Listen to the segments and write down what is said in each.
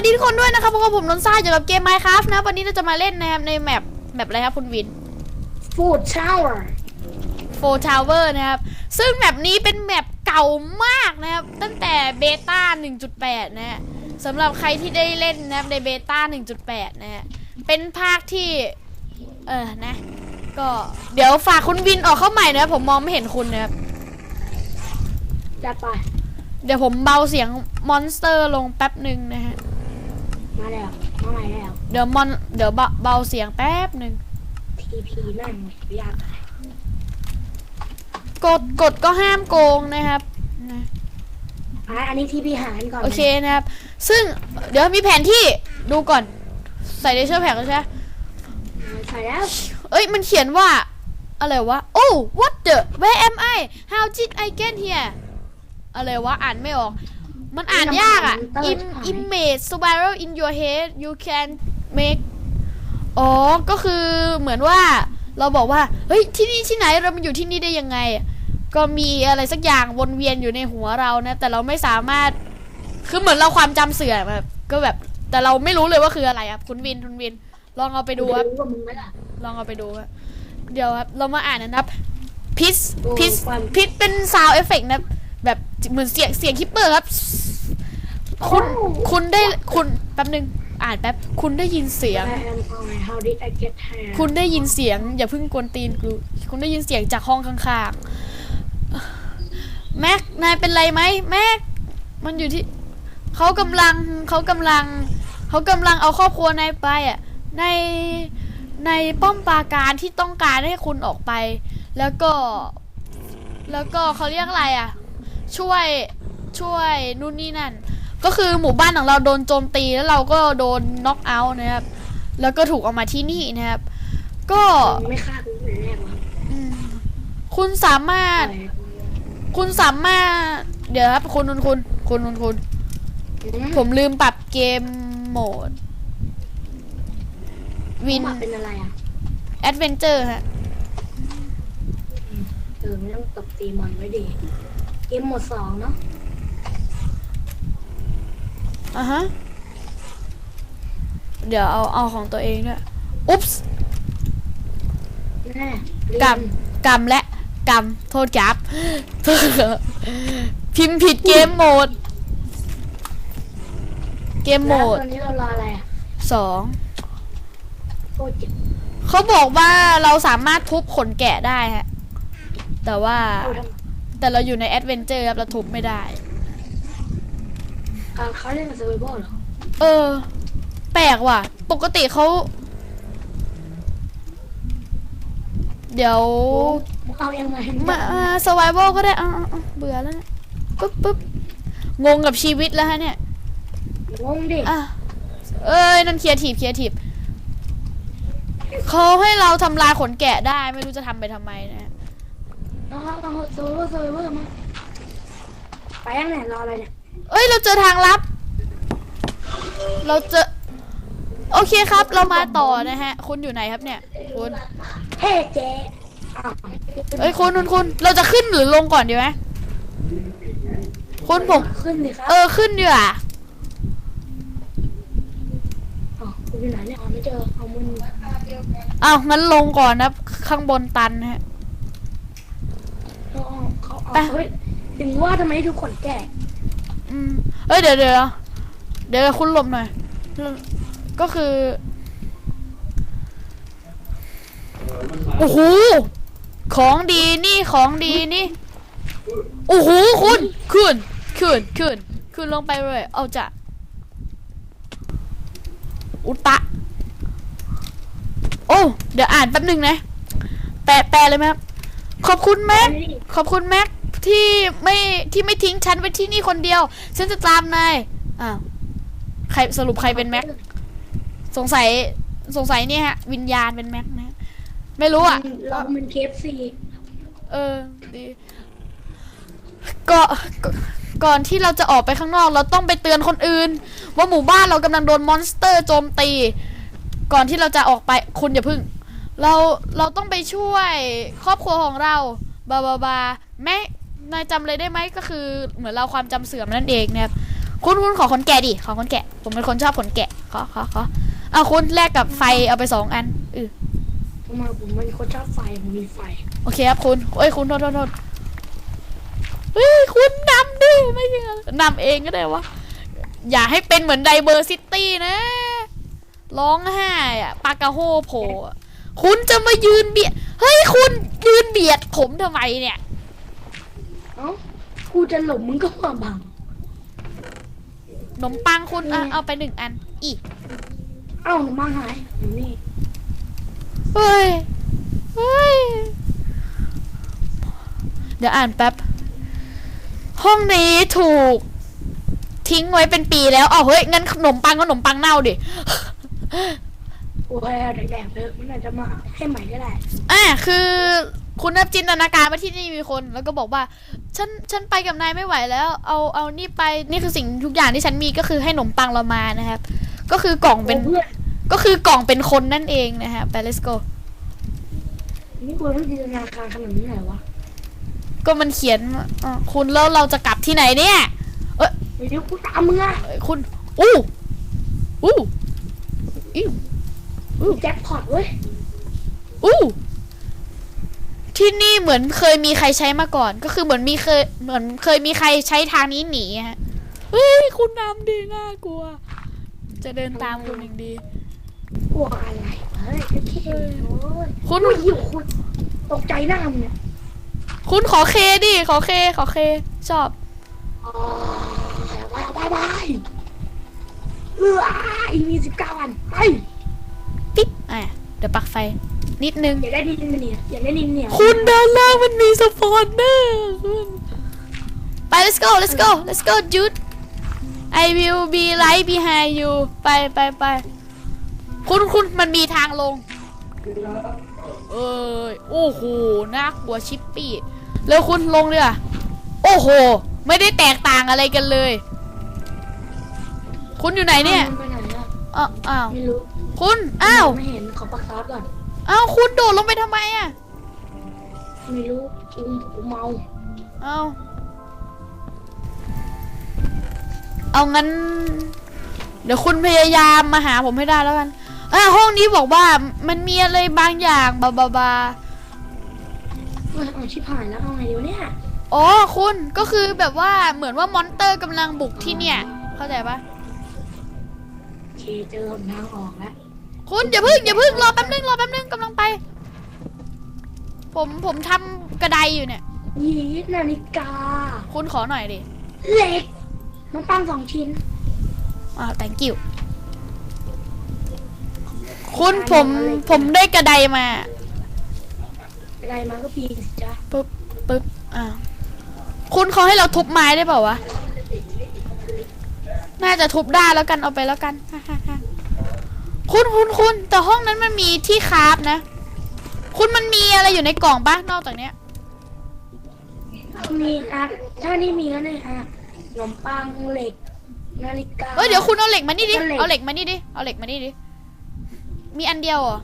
วัสดีทุกคนด้วยนะครับพวกบผมนนท์ซ่าอยู่กับเกม Minecraft นะ วันนี้เราจะมาเล่นนะครับในแมปแมปอะไรครับคุณวินฟูดชาวเวอร์โฟทาวเวอร์นะครับ ซึ่งแมปนี้เป็นแมปเก่ามากนะครับ ตั้งแต่เบต้า 1.8 นะฮะสำหรับใครที่ได้เล่นนะครับในเบต้า 1.8 นะฮะ เป็นภาคที่ เออนะ ก็เดี๋ยวฝากคุณวินออกเข้าใหม่นะครับผมมองไม่เห็นคุณนะครับจัดไป เดี๋ยวผมเบาเสียงมอนสเตอร์ลงแป๊บหนึ่งนะฮะ มาแล้ว มาใหม่แล้ว เดี๋ยวมอนเดี๋ยวเบาเบาเสียงแป๊บหนึ่งทีพีนั่นยากกดกดก็ห้ามโกงนะครับนะอะอันนี้ทีพีหารก่อนโอเคนะครับ ซึ่งเดี๋ยวมีแผนที่ดูก่อน ใส่ในเชือกแผงแล้วใช่ไหมอ่าใส่แล้วเอ้ยมันเขียนว่า อะไรวะ โอ้ what the where am I how did I get here อะไรวะ อ่านไม่ออก มันอ่านยากอะ Im image spiral in your head you can make อ๋อ ก็คือเหมือนว่าเราบอกว่า เฮ้ย ที่นี่ที่ไหนเรามาอยู่ที่นี่ได้ยังไง ก็มีอะไรสักอย่างวนเวียนอยู่ในหัวเรานะ แต่เราไม่สามารถ คือเหมือนเราความจำเสื่อมแบบก็แบบ แต่เราไม่รู้เลยว่าคืออะไรครับคุณวินคุณวิน ลองเอาไปดูครับ รู้ว่ามึงไหมล่ะ ลองเอาไปดูครับเดี๋ยวครับ เรามาอ่านนะครับพิสโอ้พิสความ พิสเป็นซาวเอฟเฟกต์นะแบบเหมือนเสียงเสียงคิปเปอร์ครับ คุณคุณได้คุณแป๊บหนึ่งอ่านแป๊บคุณได้ยินเสียง I am on how did I get here คุณได้ยินเสียง อย่าเพิ่งกวนตีนกูคุณได้ยินเสียงจากห้องข้างๆแม็กนายเป็นไรไหมแม็กมันอยู่ที่เขากำลังเขากำลังเขากำลังเอาครอบครัวนายไปอะในในป้อมปราการที่ต้องการให้คุณออกไป แล้วก็ แล้วก็เขาเรียกอะไรอะ ช่วยช่วยนู่นนี่นั่น ก็คือหมู่บ้านของเราโดนโจมตีแล้วเราก็โดนน็อกเอาท์นะครับ แล้วก็ถูกเอามาที่นี่นะครับ ก็มึงไม่ฆ่ากูแต่แรกวะอืมคุณสามารถ คุณสามารถ เดี๋ยวครับคุณคุณคุณคุณคุณคุณผมลืมปรับเกมโหมด วินมาเป็นอะไรอะแอดเวนเจอร์ฮะ เออไม่ต้องตบตีมอนไว้ดีเกมหมดสองเนาะ อะฮะ เดี๋ยวเอาเอาของตัวเองด้วยอุ๊ปส์แน่เรียนกำกำและกำโทษจับ พิมพ์ผิดเกมโหมด เกมโหมแล้วดตอนนี้เรารออะไรอะสอง โคตรเจ็บเขาบอกว่าเราสามารถทุบขนแกะได้ฮะ แต่ว่าเอาทแต่เราอยู่ในแอดเวนเจอร์ครับเราทุบไม่ได้ำ การเขาเล่นกับเซอร์ไวเหรอ เออ แปลกว่ะ ปกติเขา เดี๋ยว มึงเอายังไงมาสวายโก็ได้อ่าเบื่อแล้วเนะปุ๊บปุ๊บงงกับชีวิตแล้วฮะเนี่ย งงดิอะ เอ้ย นั่นเคลียร์ทีบเคลียร์ทีบเขาให้เราทำลายขนแกะได้ ไม่รู้จะทำไปทำไมนะเอาเอาเอาเซอร์ไวเซอร์ไวมาไปยังไหนรออะไรเนี่ย เอ้ย เราเจอทางลับ เราเจอ โอเคครับ เรามาต่อนะฮะ คุณอยู่ไหนครับเนี่ย คุณ เฮ้เจ๊อ้าวเอ้ย คุณคุณคุณ เราจะขึ้นหรือลงก่อนดีไหมคุณผม ขึ้นดิครับเออ ขึ้นดีกว่า อ๋อคุณอยู่ไหนเนี่ยอ๋อไม่เจอเอามึงอ้าว งั้นลงก่อนนะ ข้างบนตันฮะ เขาเอาเขาเอาไปเฮ้ยถึงว่าทำไมทุกคนแก่ อืมเอ้ยเดี๋ยวเดี๋ยวเดี๋ยวคุณหลบหน่อย ก็คือ โอ้โห ของดีนี่ของดีนี่ โอ้โหคุณขึ้นขึ้นขึ้นขึ้นลงไปเลย เอาจะอุตะ โอ้ เดี๋ยวอ่านแป๊บหนึ่งนะ แปลแปลเลยไหมครับขอบคุณแม็กขอบคุณแม็ก ที่ไม่ที่ไม่ทิ้งฉันไว้ที่นี่คนเดียว ฉันจะตามนายอ้าวใครสรุปใครเป็นแม็กสงสัยสงสัยเนี่ยฮะ วิญญาณเป็นแม็กนะ ไม่รู้อะเราเป็นเคฟซีเออดีก็ก็ก่อนที่เราจะออกไปข้างนอก เราต้องไปเตือนคนอื่น ว่าหมู่บ้านเรากำลังโดนมอนสเตอร์โจมตี ก่อนที่เราจะออกไปคุณอย่าพึ่ง เราเราต้องไปช่วยครอบครัวของเราบาบาบาแม่ นายจำเลยได้ไหมก็คือเหมือนเราความจำเสื่อมนั่นเองนะครับคุณคุณขอขนแกะดิขอขนแกะผมเป็นคนชอบขนแกะขอขอขอเอาคุณแลกกับไฟเอาไปสองอันเออทำไมผมเป็นคนชอบไฟผมมีไฟ โอเคครับคุณเอ้ยคุณโทษโทษโทษเฮ้ยคุณนำดิไม่ใช่นำเองก็ได้วะอย่าให้เป็นเหมือนไดเบอร์ซิตี้นะร้องไห้อะปากาโฮโผล่อะคุณจะมายืนเบียดเฮ้ยคุณยืนเบียดผมทำไมเนี่ย เอ้ากูจะหลบมึงก็มาบังขนมปังคุณอะเอาไปหนึ่งอัน อีก เอ้าหนูมาหายอยู่นี่เฮ้ย เฮ้ย เดี๋ยวอ่านแป๊บ ห้องนี้ถูก ทิ้งไว้เป็นปีแล้วเอาเฮ้ย งั้นขนมปังก็ขนมปังเน่าดิ โอ้ยแดกๆเลยมันอาจจะมาให้ใหม่ก็ได้ อะคือ คุณนับจินตนาการว่าที่นี่มีคน แล้วก็บอกว่า ฉันฉันไปกับนายไม่ไหวแล้ว เอาเอานี่ไปนี่คือสิ่งทุกอย่างที่ฉันมีก็คือให้ขนมปังเรามานะครับ ก็คือกล่องเป็นโอ้เพื่อนก็คือกล่องเป็นคนนั่นเองนะฮะไป let's go นี่กูต้องจินตนาการขนาดนี้ไหนวะก็มันเขียนว่าอะคุณแล้วเราจะกลับที่ไหนเนี่ยเดี๋ยวกูตามมึงอะเอ้ยคุณอู้อู้อิ้วแจ็คพอตเว้ยอู้ ที่นี่เหมือนเคยมีใครใช้มาก่อน ก็คือเหมือนมีเคยเหมือนเคยมีใครใช้ทางนี้หนีฮะเฮ้ยคุณนำดีน่ากลัว จะเดินตามคุณอย่างดีกลัวอะไรเฮ้ยแค่คิดเองโอ้ยคุณกูหิวคุณตกใจหน้ามึงเนี่ยคุณขอเคดิขอเคขอเค ชอบอ๋อไปไปไปเอออีกมีสิบเก้าวันไปปิ๊บอะเดี๋ยวปักไฟ นิดนึง อยากได้ดินเนี่ยอยากได้ดินเนี่ยคุณด้านล่างมันมีสปอนเนอร์คุณไป let's go let's go let's go Jude I will be right behind you ไปไปไปคุณคุณมันมีทางลง เอ้ยโอ้โหน่ากลัวชิปปี้แล้วคุณลงเลยอะโอ้โห ไม่ได้แตกต่างอะไรกันเลย คุณอยู่ไหนเนี่ยมัไปไหนอะอ้าวอ้าวไม่รู้ คุณ อ้าว ไม่เห็น ขอปักซอสก่อน อ้าวคุณโดดลงไปทำไมอะไม่รู้กูกูเมาเอาเอางั้น เดี๋ยวคุณพยายามมาหาผมให้ได้แล้วกันอ่าห้องนี้บอกว่ามันมีอะไรบางอย่างบาบาบาเอ้ยเอาชิบหายแล้วเอาไงดีวะเนี่ยอ๋อคุณก็คือแบบว่าเหมือนว่ามอนเตอร์กำลังบุกที่เนี่ย เข้าใจปะโอเคเจอหนทางออกแล้ว คุณอย่าพึ่งอย่าพึ่งรอแป๊บนึงรอแป๊บนึงกำลังไป ผมผมทำกระไดอยู่เนี่ย ยีดนาฬิกา คุณขอหน่อยดิเหล็กน้ำปังสองชิ้นอ่า thank you คุณผมผมได้กระไดมา อะไรมาก็ปีนสิจ้ะปึ๊บปึ๊บอ่าคุณเขาให้เราทุบไม้ได้เปล่าวะ น่าจะทุบได้แล้วกันเอาไปแล้วกัน คุณคุณคุณแต่ห้องนั้นมันมีที่คราฟนะ คุณมันมีอะไรอยู่ในกล่องปะนอกจากเนี้ย มีอะถ้านี่มีก็เนี่ยอะขนมปังเหล็ก นาฬิกา เอ้ยเดี๋ยวคุณเอาเหล็กมานี่ดิ เอาเหล็ก เอาเหล็กมานี่ดิ เอาเหล็กมานี่ดิ มีอันเดียวเหรอ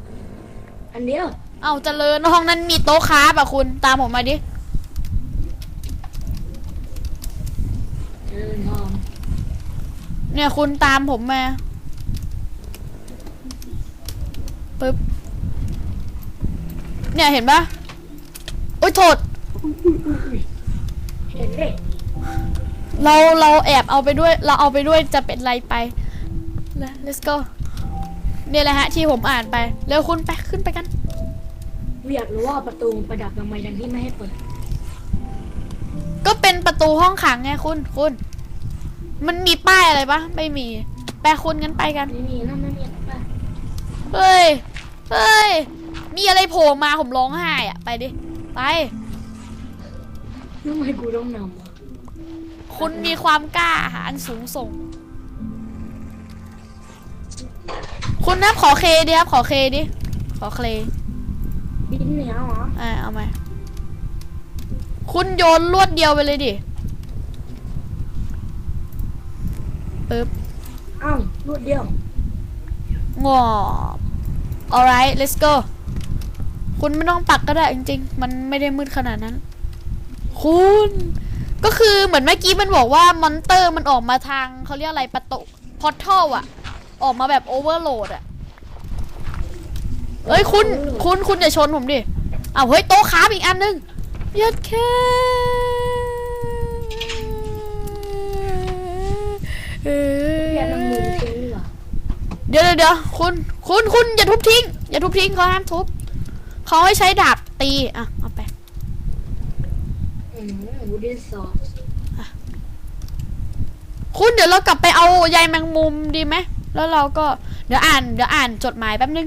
อันเดียวเอาเจริญห้องนั้นมีโต๊ะคราฟอะคุณตามผมมาดิเจริญทองเนี่ยคุณตามผมมา ปึ๊บ เนี่ยเห็นปะโอ๊ยโทษ เห็นเด็กเราเราแอบเอาไปด้วย เราเอาไปด้วยจะเป็นไรไปแล้ว let's go เนี่ยแหละฮะที่ผมอ่านไป เร็วคุณไปขึ้นไปกัน อยากรู้ว่าประตูประดับทำไมดังที่ไม่ให้เปิด ก็เป็นประตูห้องขังไงคุณคุณ มันมีป้ายอะไรปะไม่มี แปลคุณงั้นไปกัน ไม่มีนะไม่มีนะเฮ้ย เฮ้ย มีอะไรโผล่มาผมร้องไห้อะไปดิ ไป ทำไมกูต้องนำวะคุณมีความกล้าหาญสูงส่ง คุณนะขอเคดิครับ ขอเคดิ ขอเคลดินเหนียวเหรออ่าเอามาคุณโยนลวดเดียวไปเลยดิปึ๊บเอ้าวรวดเดียวงอบ alright let's go คุณไม่ต้องปักก็ได้จริง ๆ มันไม่ได้มืดขนาดนั้น คุณ ก็คือเหมือนเมื่อกี้มันบอกว่ามอนเตอร์มันออกมาทางเขาเรียกอะไรประตูพอร์ทัลอะออกมาแบบโอเวอร์โหลดอะเอ้ยคุณคุณคุณอย่าชนผมดิอ้าวเฮ้ยโต๊ะค้าอีกอันนึงยัดแค่เอ้เรียนน้ำมือย ทิ้งเหรอ เดี๋ยวเดี๋ยวเดี๋ยวคุณคุณคุณอย่าทุบทิ้ง อย่าทุบทิ้งเขาห้ามทุบเขาให้ใช้ดาบตีอะเอาไปอืมวูดดี้ซอสคุณเดี๋ยวเรากลับไปเอาใยแมงมุมดีไหมแล้วเราก็เดี๋ยวอ่านเดี๋ยวอ่านจดหมายแป๊บนึง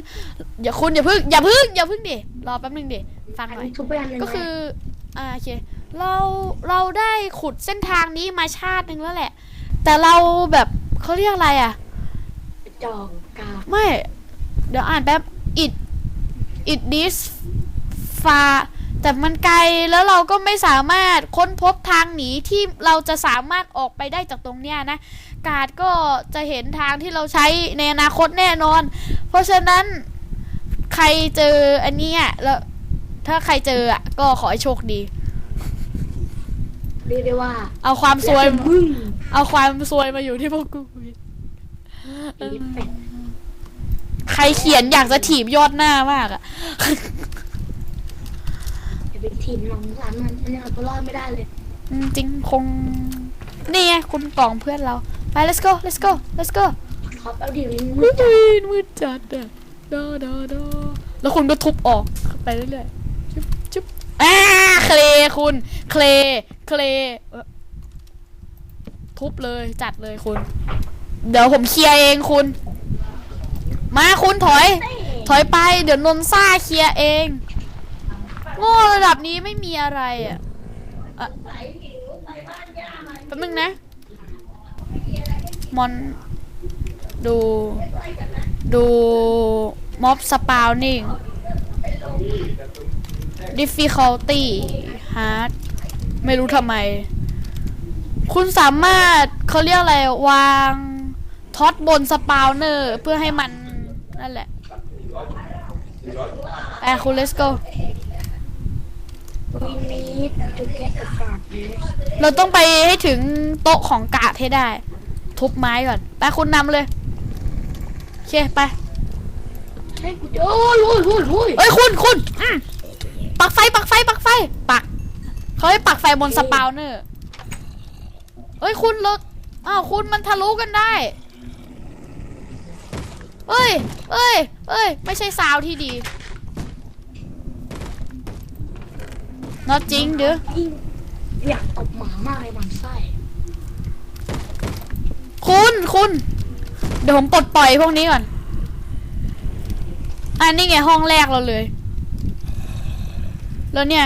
อย่าคุณอย่าพึ่งอย่าพึ่งอย่าพึ่งดิรอแป๊บนึงดิฟังอันหน่อยนี้ทุบไปอันหนึงก็คืออ่าโอเคเราเราได้ขุดเส้นทางนี้มาชาติหนึ่งแล้วแหละ แต่เราแบบเขาเรียกอะไรอะ จอกกาไม่ เดี๋ยวอ่านแป๊บ it it this far แต่มันไกลแล้วเราก็ไม่สามารถค้นพบทางหนีที่เราจะสามารถออกไปได้จากตรงเนี้ยนะ กาดก็จะเห็นทางที่เราใช้ในอนาคตแน่นอน เพราะฉะนั้นใครเจออันเนี้ยแล้วถ้าใครเจออะก็ขอให้โชคดี เรียกได้ว่า เอาความซวยมึงเอาความซวยมาอยู่ที่พวกกู อีเป็ดใครเขียนอยากจะถีบยอดหน้ามากอะจะเป็นทีมน้องสามมันมันยังเอาตัวรอดไม่ได้เลยอืมจริงคง นี่ไงคุณกล่องเพื่อนเรา ไป let's go let's go let's go ท็อปเอาดีนี้มืดจัดมืดจัดอะดอดอดอแล้วคุณก็ทุบออกไปเรื่อยๆจุ๊บจุ๊บอ่าเคลคุณ เคลเคลเอ่อทุบเลยจัดเลยคุณ เดี๋ยวผมเคลียร์เองคุณ มาคุณถอย ถอยไป เดี๋ยวนนซ่าเคลียร์เอง โง่ระดับนี้ไม่มีอะไรอะอะแป๊บนึงนะ มอน ดู ดูม็อบสปาวนิ่ง difficulty hard ไม่รู้ทำไม คุณสามารถเขาเรียกอะไร วาง ท็อตบนสปาวเนอร์เพื่อให้มันนั่นแหละไปคุณ let's go วีนีดจูเกตกับการ์ดเราต้องไปให้ถึงโต๊ะของกาดให้ได้ ทุบไม้ก่อน ไปคุณนำเลยโอเคไปให้กูโอ้ยโอ้ยโอ้ยโอ้ยเอ้ยคุณคุณอืมปักไฟปักไฟปักไฟปักเขาให้ปักไฟบนสปาวเนอร์เอ้ยคุณรถอ้าวคุณมันทะลุกันได้ เอ้ย เอ้ย เอ้ย ไม่ใช่ซาวที่ดีนอจริงเด้อยิ่งอยากตบหมามากเลยมันไส้คุณคุณ เดี๋ยวผมปลดปล่อยพวกนี้ก่อน อันนี้ไงห้องแรกเราเลย แล้วเนี่ย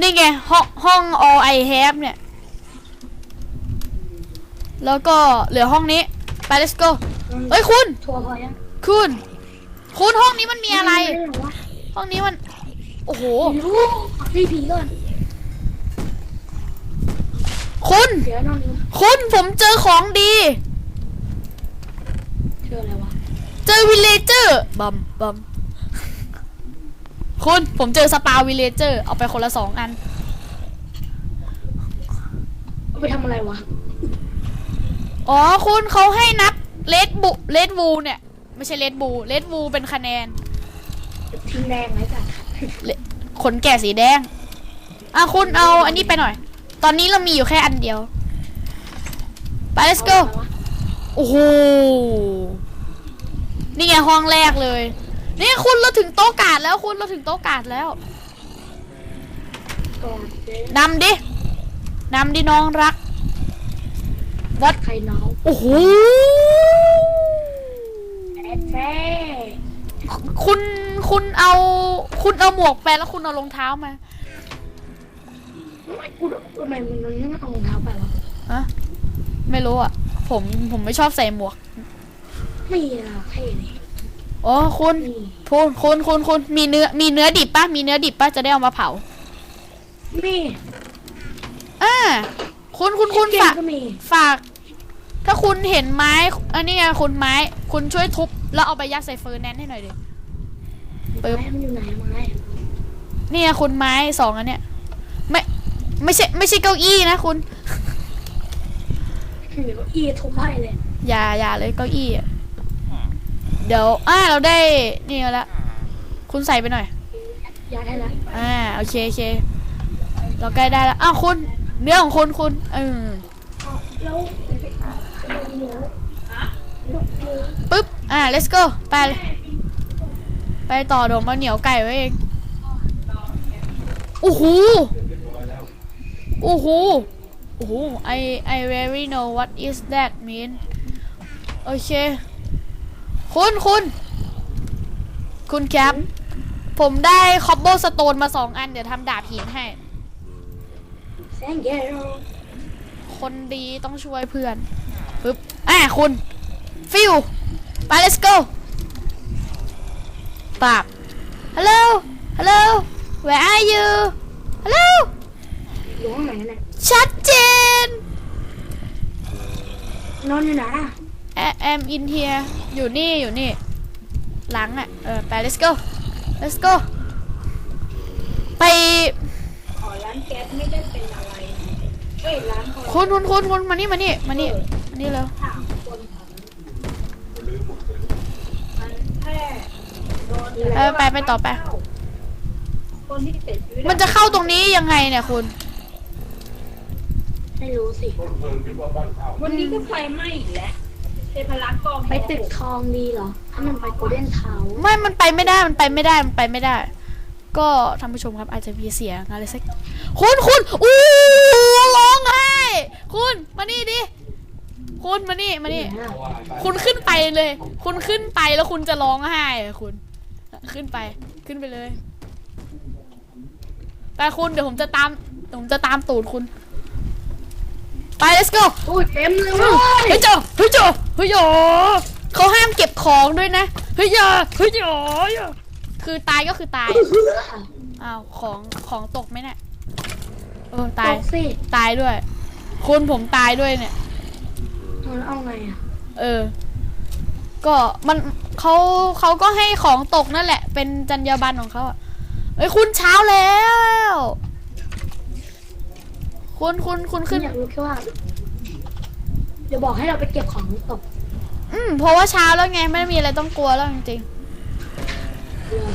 นี่ไงห้องห้อง all I have เนี่ย แล้วก็เหลือห้องนี้ ไป let's go เอ้ยคุณ ทัวร์พอยังคุณ คุณห้องนี้มันมีอะไรม่ด้เหวะห้องนี้มัน โอ้โหไม่รู้พี่ผีก่อน คุณ เดี๋ยวนอนนี้คุณผมเจอของดี เชื่ออะไรวะ เจอวิลเลเจอร์บัมบัมคุณผมเจอสปาวิลเลเจอร์เอาไปคนละสองอัน เอาไปทำอะไรวะ อ๋อคุณเขาให้นับเลดบุเลดวูเนี่ย ไม่ใช่เลดบูเลดวูเป็นคะแนนทิ้งแดงไว้กันขนแก่สีแดง อะคุณเอาอันนี้ไปหน่อย ตอนนี้เรามีอยู่แค่อันเดียว ไป let's go โอ้โห นี่ไงห้องแรกเลย นี่คุณเราถึงโต๊ะกาดแล้วคุณเราถึงโต๊ะกาดแล้วก่อนเจ๊นำดินำดิน้องรัก วัดใครน้องโอ้โหแอดแฟ่คุณคุณเอา คุณเอาหมวกไปแล้วคุณเอารองเท้ามาทำไมกูทำไมมึงไม่เอารองเท้าไปวะฮะไม่รู้อะ ผมผมไม่ชอบใส่หมวก ไม่ละเท่เลยอ๋อคุณนี่คุณคุณคุณคุณมีเนื้อมีเนื้อดิบปะมีเนื้อดิบปะจะได้เอามาเผานี่อ่าคุณคุณคุณเกมฝากก็มีฝาก ถ้าคุณเห็นไม้ อันนี้ไงคุณไม้ คุณช่วยทุบ แล้วเอาไปยัดใส่เฟอร์แนนซ์ให้หน่อยดิปึ๊บไม้มันอยู่ไหนไม้นี่ไงคุณไม้สองอันเนี้ยไม่ใช่ไม่ใช่เก้าอี้นะคุณ เดี๋ยวก็อีทุบให้เลยอย่าอย่าเลยเก้าอี้อะเดี๋ยวอ่าเราได้นี่แล้วคุณใส่ไปหน่อย ยาได้แล้วอ่าโอเคโอเคเราใกล้ได้แล้วอ้าวคุณ เนื้อของคุณคุณเออแล้วเนื้อ ปึ๊บ อ่า let's go ไปเลยไปต่อเดี๋ยวมาเหนียวไก่ไว้เองโอ้โหโอ้โหโอ้โห I I very know what is that mean โอเค คุณคุณ คุณแคปผมได้คอบโบสโตนมาสองอัน เดี๋ยวทำดาบหินให้แซงเกโรคนดีต้องช่วยเพื่อนปึ๊บอะคุณ ฟิวไป let's go ปราบ hello hello where are you hello อยู่ห้องไหนเนี่ยชัดเจน นอนอยู่ไหนอะ I am in here อยู่นี่อยู่นี่ หลังอะ เออ ไป let's go let's go ไป อ๋อร้านแก๊สไม่ได้เป็นอะไรเอ้ยร้านของคุณคุณคุณคุณมานี่มานี่มานี่มานี่เร็วถามคนมันแค่โดน เออไปไปต่อไป คนที่เสียชีวิตมันจะเข้าตรงนี้ยังไงเนี่ยคุณ ไม่รู้สิ วันนี้ก็ไฟไหม้อีกแล้วเทพลักษ์กองไปตึกทองดีเหรอถ้ามันไปโกลเด้นเทาไม่ มันไปไม่ได้ มันไปไม่ได้ มันไปไม่ได้ ก็ท่านผู้ชมครับอาจจะมีเสียงอะไรสัก คุณคุณอู้ร้องไห้ คุณ มานี่ดิ คุณมานี่มานี่คุณขึ้นไปเลย คุณขึ้นไปแล้วคุณจะร้องไห้อะคุณ ขึ้นไปขึ้นไปเลยไปคุณเดี๋ยวผมจะตามเดี๋ยวผมจะตามตูดคุณไป let's go โอ้ยเต็มเลยเฮ้เว้ยยเจ้าเฮ้ยเจ้าเฮ้ยโยเขาห้ามเก็บของด้วยนะเฮ้ยอยาเฮ้ยโยคือตายก็คือตายอ้าวของของตกไหมเนี่ยเออตาตายยสิ ตายด้วย คุณผมตายด้วยเนี่ย มันเอาไงอะเออ ก็มันเขาเขาก็ให้ของตกนั่นแหละ เป็นจรรยาบรรณของเขาอะเอ้ยคุณเช้าแล้ว คุณคุณคุณขึ้ขึ้นนอยากรู้แค่ว่าเดี๋ยวบอกให้เราไปเก็บของตกอืมเพราะว่าเช้าแล้วไงไม่มีอะไรต้องกลัวแล้วจริงเรือ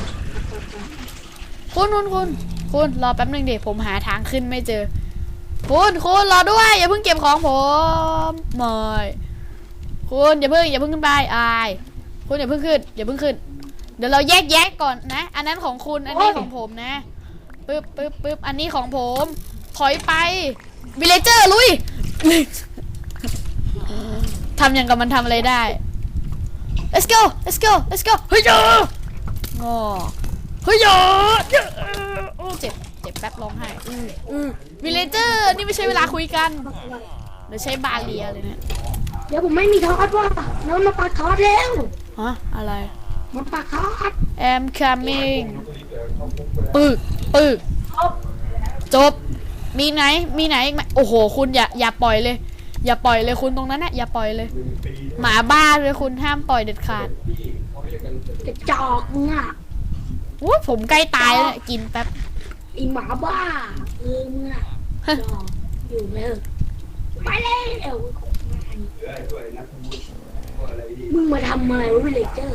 ๆคุณคุณคุณคุณรอแป๊บหนึ่งเดี๋ยวผมหาทางขึ้นไม่เจอ คุณคุณรอด้วยอย่าเพิ่งเก็บของผมไม่คุณอย่าเพิ่งอย่าเพิ่งขึ้นไปอายคุณอย่าเพิ่งขึ้นอย่าเพิ่งขึ้น เดี๋ยวเราแยกแยะก่อนนะ อันนั้นของคุณอันนี้ของผมนะปึ๊บปึ๊บปึ๊บอันนี้ของผมถอยไปวิเลเจอร์ลุยทำอย่างกับมันทำอะไรได้ let's go let's go let's go เฮ้ยเจองอเฮ้ยเจอเจอโอ้เจ็บเจ็บ แป๊บร้องไห้อืออือวิเลเจอร์นี่ไม่ใช่เวลาคุยกันเดี๋ยวใช้บาเลียเลยเนี่ยเดี๋ยวผมไม่มีทอดว่ะน้องมาปักทอดเร็วฮะอะไรมาปักทอด am coming ปึกปึกจบ มีไหน มีไหนอีกไหมโอ้โห คุณอย่า อย่าปล่อยเลย อย่าปล่อยเลยคุณตรงนั้นนะอย่าปล่อยเลย หมาบ้าเลยคุณห้ามปล่อยเด็ดขาดกระจอกมึงอะอู้ผมใกล้ตายแล้วเนี่ยกินแป๊บ ไอหมาบ้า เออมึงอะจอกอยู่ไหมเออไปเลยมึงมาทำอะไรวะวิลเลเจอร์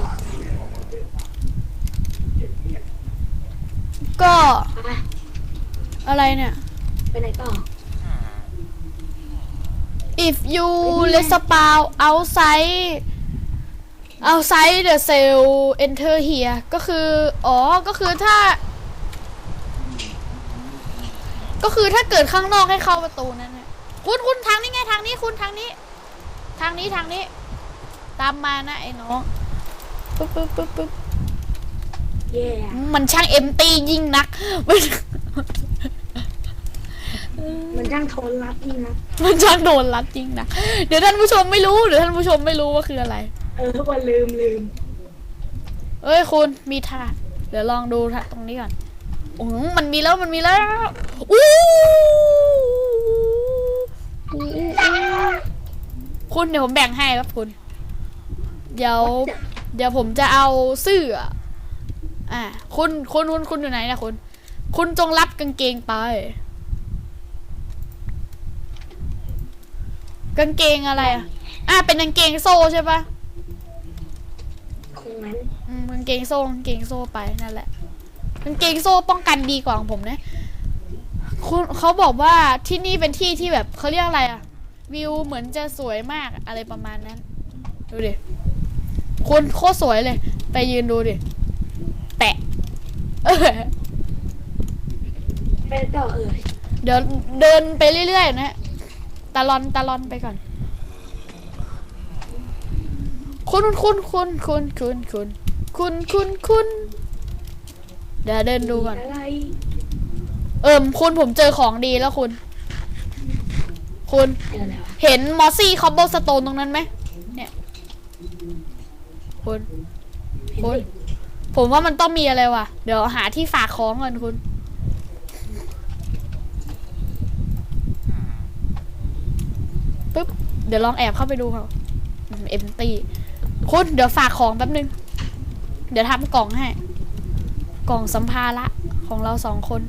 ก็ไปอะไรเนี่ย ไปไหนต่อ if you let spawn outside outside the cell enter here ก็คือ อ๋อ ก็คือถ้า ก็คือถ้าเกิดข้างนอกให้เข้าประตูนั่นแหละคุณคุณทางนี้ไงทางนี้คุณทางนี้ ทางนี้ทางนี้ ตามมานะไอ้น้องปึ๊บปึ๊บปึ๊บปึ๊บเย่มันช่างเอ็มตียิ่งนัก มันมันจ้างโทนรับยิ่งนะมันช่างโดนรัดจริงนะ เดี๋ยวท่านผู้ชมไม่รู้ เดี๋ยวท่านผู้ชมไม่รู้ว่าคืออะไร เออวันลืมลืม เอ้ยคุณมีถาดเดี๋ยวลองดูถาดตรงนี้ก่อนโอ้โหมันมีแล้วมันมีแล้วอู้อู้คุณเดี๋ยวผมแบ่งให้ครับคุณ เดี๋ยว เดี๋ยวผมจะเอาเสื้อ อ่าคุณคุณคุณคุณอยู่ไหนนะคุณ คุณจงรับกางเกงไป กางเกงอะไรอะอะเป็นกางเกงโซ่ใช่ปะคงนั้นอืมกางเกงโซ่กางเกงโซ่ไปนั่นแหละ กางเกงโซ่ป้องกันดีกว่าของผมนะคุณเขาบอกว่าที่นี่เป็นที่ที่แบบเขาเรียกอะไรอะวิวเหมือนจะสวยมากอะไรประมาณนั้น ดูดิคุณโคตรสวยเลย ไปยืนดูดิ แตะเออไปต่อเอ่ยเดี๋ยวเดินไปเรื่อยๆนะฮะตะลอนตะลอนไปก่อน คุณคุณคุณคุณคุณคุณคุณคุณคุณ เดี๋ยวเดินดูก่อน อะไรเอิมคุณผมเจอของดีแล้วคุณ คุณเจอแล้วเห็นมอสซี่คอบเบิลสโตนตรงนั้นไหมเนี่ย คุณเห็นคุณดิผมว่ามันต้องมีอะไรว่ะ เดี๋ยวหาที่ฝากของก่อนคุณ ปึ๊บ เดี๋ยวลองแอบเข้าไปดูเขาเอ็มตีคุณ เดี๋ยวฝากของแป๊บนึง เดี๋ยวทำกล่องให้ กล่องสัมภาระของเราสองคน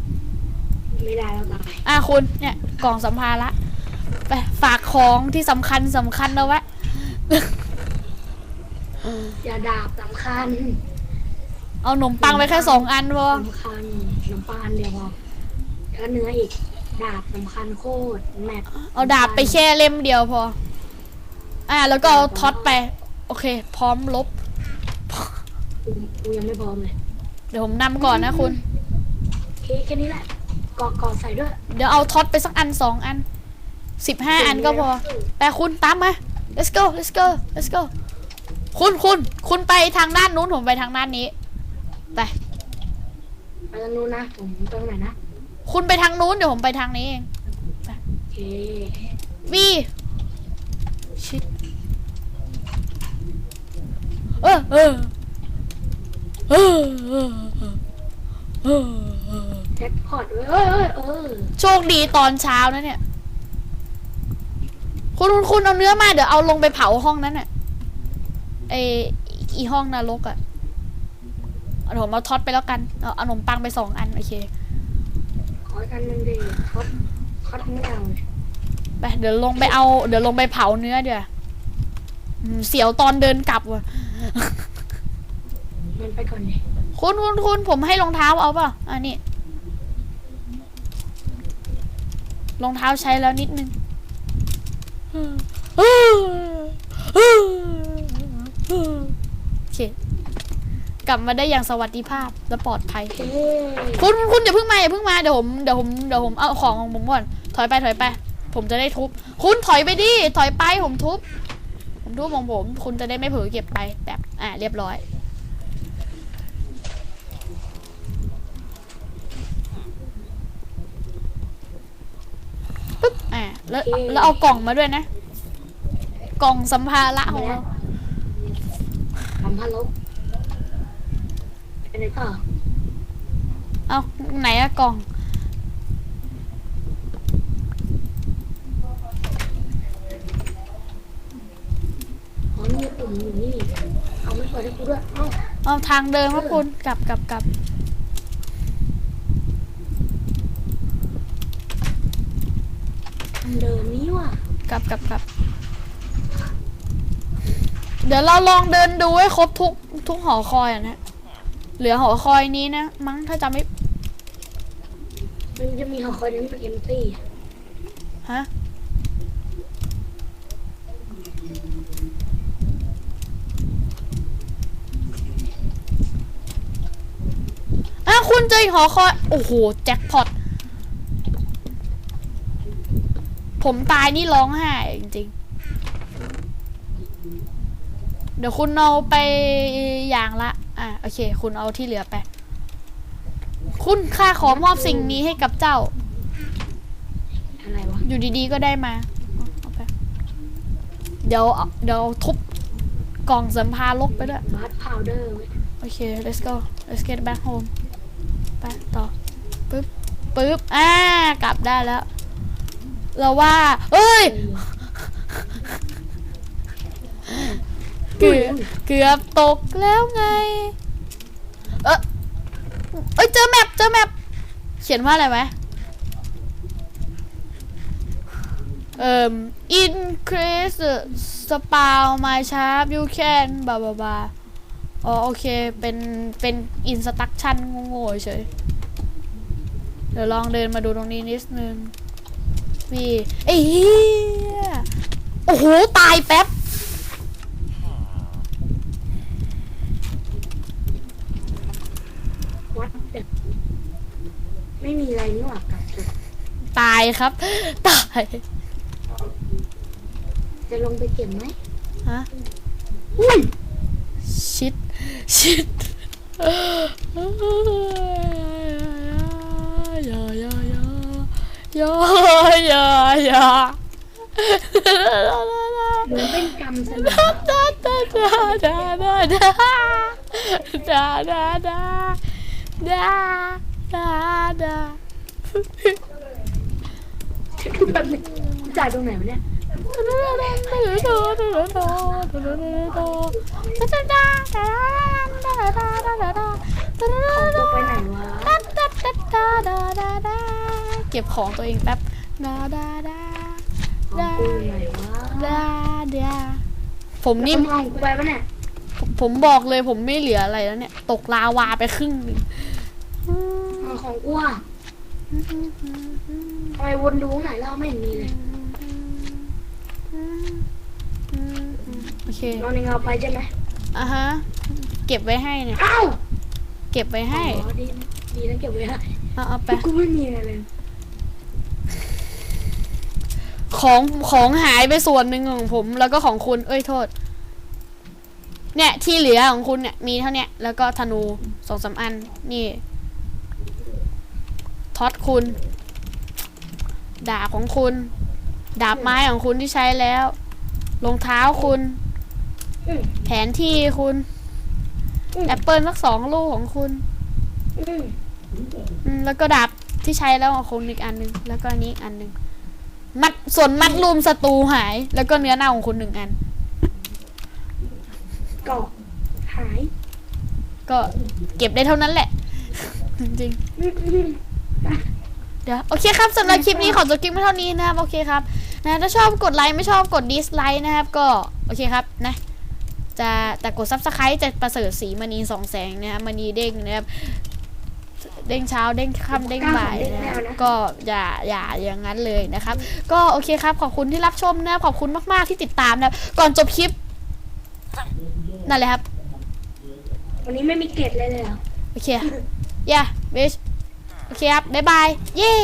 ไม่ได้แล้วตายอะคุณเนี่ยกล่องสัมภาระไปฝากของที่สำคัญสำคัญเอาไว้ อย่าดาบสำคัญเอาขนมปังไปแค่สองอันพอสำคัญน้ำปานเดียวพอแล้วก็เนื้ออีก ดาบสำคัญโคตรแมปเอาดาบไปแค่เล่มเดียวพอ อะแล้วก็เอาท็อตไป โอเค พร้อมลบ กูกูยังไม่พร้อมเลย เดี๋ยวผมนำก่อนนะคุณ โอเคแค่นี้แหละกอดกอดใส่ด้วย เดี๋ยวเอาท็อตไปสักอันสองอันสิบห้าอันก็พอ แต่คุณตามมา let's go let's go let's go คุณคุณคุณไปทางด้านนู้นผมไปทางด้านนี้ ไป ไปทางนู้นนะผมตรงไหนนะ คุณไปทางนู้นเดี๋ยวผมไปทางนี้เองโอเควีชิดเออเออเออเออเออ แจ็คพอตเว้ยเอ้ยเอ้ยเออโชคดีตอนเช้านะเนี่ย คุณคุณคุณเอาเนื้อมาเดี๋ยวเอาลงไปเผาห้องนั้นน่ะไออีห้องนรกอะเอาผมเอาท็อตไปแล้วกัน เอาเอาขนมปังไปสองอัน โอเค ขอกันหนึ่งดิท็อปท็อปไม่เอาไปเดี๋ยวลงไปเอา เดี๋ยวลงไปเผาเนื้อเดี๋ยวอืมเสียวตอนเดินกลับว่ะ มันไปก่อนดิคุณคุณคุณผมให้รองเท้าเอาเปล่ะอันนี้รองเท้าใช้แล้วนิดนึงโอเค กลับมาได้อย่างสวัสดิภาพและปลอดภัยโอเคคุณคุณคุณอย่าเพิ่งมาอย่าเพิ่งมาเดี๋ยวผมเดี๋ยวผมเดี๋ยวผมเอาของของผมก่อนถอยไปถอยไป ผมจะได้ทุบ คุณถอยไปดิถอยไปผมทุบ ผมทุบของผม คุณจะได้ไม่เผลอเก็บไปแบบอ่าเรียบร้อย ปึ๊บ อ่า แล้วแล้วเอากล่องมาด้วยนะ กล่องสัมภาระของเราทำพะลบไปไหนต่อเอาไหนอะกล่องอ๋อนี่ปุ่มอยู่นี่ เอาไม่เปิดให้กูด้วย เอ้าเอาทางเดินครับคุณกลับกลับกลับ เดิมนี้ว่ะกลับกลับกลับเดี๋ยวเราลองเดินดูให้ครบทุกทุกหอคอยอะนะ เหลือหอคอยนี้นะ มั้งถ้าจำไม่มันจะมีหอคอยนั้นเป็นเอ็มตี้ฮะอะคุณเจออีกหอคอย โอ้โห แจ็คพอต ผมตายนี่ร้องไห้จริงๆ เดี๋ยวคุณเอาไปอย่างละ อะโอเค คุณเอาที่เหลือไป คุณค่าขอมอบสิ่งนี้ให้กับเจ้า อะไรวะ อยู่ดีๆก็ได้มาเอาไปเดี๋ยวเอาเดี๋ยวทุบกล่องสัมภาระไปด้วยบาร์พาวเดอร์โอเค let's go let's get back home ไปต่อปึ๊บปึ๊บอ่ากลับได้แล้ว เราว่าเอ้ย เกือบเกือบตกแล้วไง เออเอ้ยเจอแมปเจอแมปเขียนว่าอะไรไหมเอ่อ increase the spawn my sharp you can บาบาบาอ๋อโอเค เป็น เป็น instruction โง่ๆเฉย เดี๋ยวลองเดินมาดูตรงนี้นิดนึง พี่ไอ้เหี้ยโอ้โห ตายแป๊บ วัดเด็กไม่มีอะไรนี่หว่ากัดเลยตายครับ ตาย จะลงไปเก็บไหมฮะ อุ้ยชิด ชิดอย่าอย่าอย่า อย่าอย่าอย่าเหมือนเป็นกรรมสนดาดาดาดาดาดาดาดาดาดาดาดาดาแบบนี้จ่ายตรงไหนวะเนี่ยของตัวไปไหนวะ เก็บของตัวเองแป๊บดาดาดาของดากูอยู่ไหนวะดาดาผมนี่นี่มองกูไปปะเนี่ยผมบอกเลยผมไม่เหลืออะไรแล้วเนี่ย ตกลาวาไปครึ่งหนึ่งเอาของกูอะทำไมวนดูไหนแล้วไม่เห็นมีเลยโอเคนอนเองเอาไปใช่ไหมอะฮะ เก็บไว้ให้เนี่ย เอ้า เก็บไว้ให้ อ๋อดีนะดีนะเก็บไว้ให้เอาเอาไป กูไม่มีอะไรเลย ของของหายไปส่วนหนึ่งของผม แล้วก็ของคุณ เอ้ยโทษ เนี่ยที่เหลือของคุณเนี่ยมีเท่าเนี้ยแล้วก็ธนูสองสามอัน นี่ท็อตคุณ ดาบของคุณ ดาบไม้ของคุณที่ใช้แล้วรองเท้าคุณ แผนที่คุณแอปเปิลสักสองลูกของคุณแล้วก็ดาบที่ใช้แล้วของคุณอีกอันหนึง แล้วก็อันนี้อีกอันหนึง มัดส่วนมัดรูมศัตรูหาย แล้วก็เนื้อเน่าของคุณหนึ่งอันเกาะหายก็เก็บได้เท่านั้นแหละ จริงอืมอืมๆเดี๋ยวโอเคครับสำหรับคลิปนี้ขอจบคลิปไว้เท่านี้นะครับ โอเคครับนะถ้าชอบกดไลค์ไม่ชอบกดดิสไลค์นะครับ ก็โอเคครับนะจะแต่กดซับสไครต์จะประเสริฐสีมณีสองแสงนะครับมณีเด้งนะครับ เด้งเช้าเด้งค่ำเด้งบ่ายนะครับก็อย่าอย่าอย่างนั้นเลยนะครับ ก็โอเคครับขอบคุณที่รับชมนะครับขอบคุณมากๆที่ติดตามนะครับก่อนจบคลิปนั่นแหละครับ วันนี้ไม่มีเกตเลยเลยเหรอโอเค yeah bitch โอเคครับบ๊ายบาย เย้